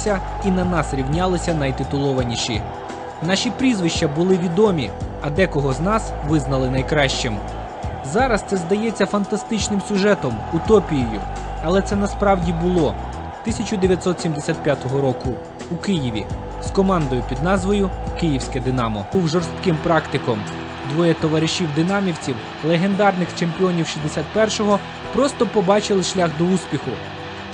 змагалися і на нас рівнялися найтитулованіші. Наші прізвища були відомі, а декого з нас визнали найкращим. Зараз це здається фантастичним сюжетом, утопією, але це насправді було 1975 року у Києві з командою під назвою Київське Динамо. Був жорстким практиком. Двоє товаришів динамівців, легендарних чемпіонів 61-го, просто побачили шлях до успіху.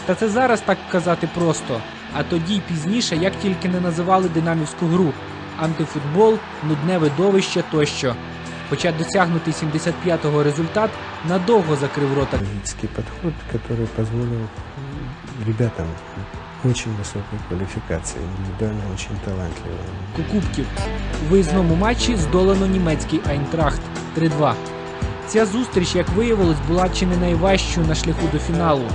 Та це зараз так казати просто А тоді й пізніше, як тільки не називали динамівську гру, антифутбол, нудне видовище тощо. Хоча досягнутий 75-го результат надовго закрив рота Логический подход, который позволил м, ребятам очень высокой квалификации, индивидуально очень талантливым. кубків. У виїзному матчі здолано німецький Айнтрахт 3-2. Ця зустріч, як виявилось, була чи не найважчою на шляху до фіналу.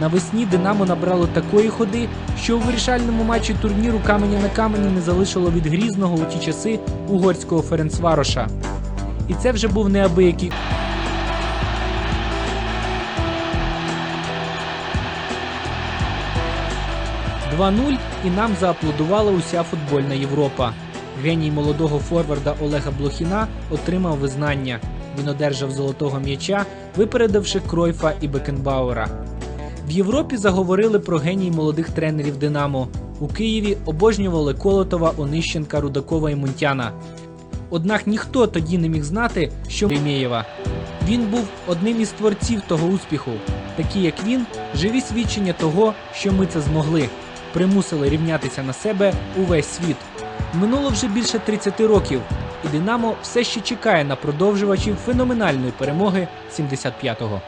Навесні Динамо набрало такої ходи, що у вирішальному матчі турніру каменя на камені не залишило від грізного у ті часи угорського Ференцвароша. І це вже був неабиякий 2-0 і нам зааплодувала уся футбольна Європа. Геній молодого форварда Олега Блохіна отримав визнання. Він одержав золотого м'яча, випередивши Кройфа і Бекенбауера. В Європі заговорили про геній молодих тренерів Динамо. У Києві обожнювали Колотова, Онищенка, Рудакова і Мунтяна. Однак ніхто тоді не міг знати, що Ремєєва. Він був одним із творців того успіху. Такі як він, живі свідчення того, що ми це змогли, примусили рівнятися на себе увесь світ. Минуло вже більше 30 років, і Динамо все ще чекає на продовжувачів феноменальної перемоги 75-го.